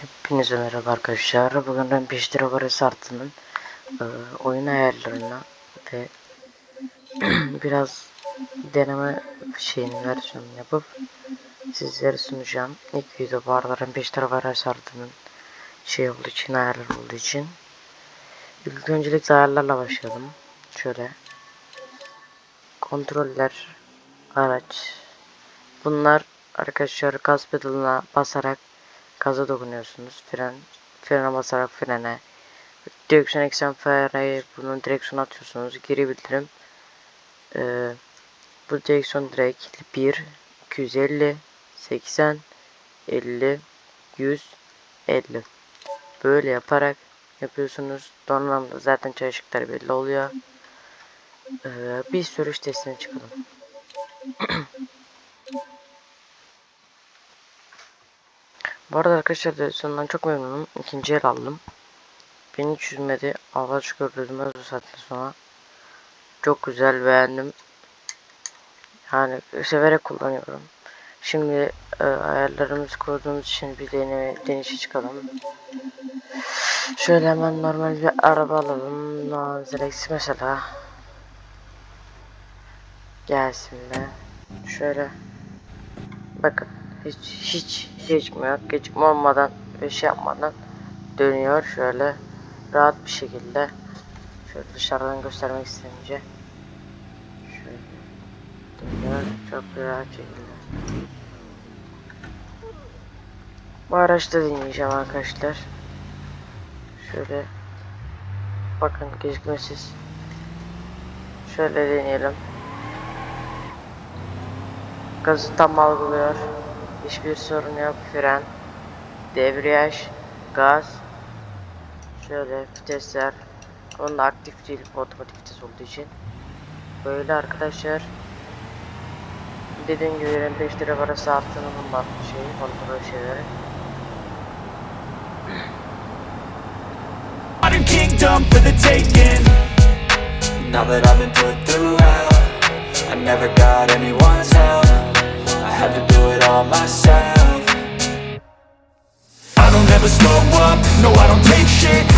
Hepinize merhaba arkadaşlar. Bugün ben 5 lira parası arttının e, oyun ayarlarına ve biraz deneme şeyini versiyonunu yapıp sizlere sunacağım. İlk video bu araların 5 lira parası arttının şey olduğu için ayarlar olduğu için. İlk öncelikle ayarlarla başlayalım. Şöyle kontroller araç bunlar arkadaşlar gaz pedalına basarak gaza dokunuyorsunuz. Fren frene basarak frene. Direksiyon eksen frene bunun direksiyonu atıyorsunuz. Geri bildirim. Ee, bu direksiyon direkt 1 250 80 50 100 50 böyle yaparak yapıyorsunuz. Donanımda zaten çalışıklar belli oluyor. Ee, bir sürüş testine çıkalım. Bu arada arkadaşlar direksiyondan çok memnunum. İkinci el aldım. Beni hiç üzmedi. Allah şükür üzmez bu saatten sonra. Çok güzel beğendim. Yani severek kullanıyorum. Şimdi e, ayarlarımızı koyduğumuz için bir deneme, denişe çıkalım. Şöyle hemen normal bir araba alalım. Manzarax mesela. Gelsin be. Şöyle. Bakın. Hiç hiç geçmiyor. Gecikme olmadan ve şey yapmadan dönüyor şöyle rahat bir şekilde. Şöyle dışarıdan göstermek isteyince. Şöyle dönüyor çok rahat şekilde. Bu araçta deneyeceğim arkadaşlar. Şöyle bakın gecikmesiz. Şöyle deneyelim. Gazı tam algılıyor. Hiçbir sorun yok. Fren, debriyaj, gaz. Şöyle vitesler. Onun da aktif değil, otomatik vites olduğu için. Böyle arkadaşlar. Dediğim gibi benim 5 lira parası arttığını bunlar şey, kontrol şeyleri. Kingdom for the taking. Now that I've been put through I never got anyone's help. I had to myself. I don't ever slow up, no, I don't take shit.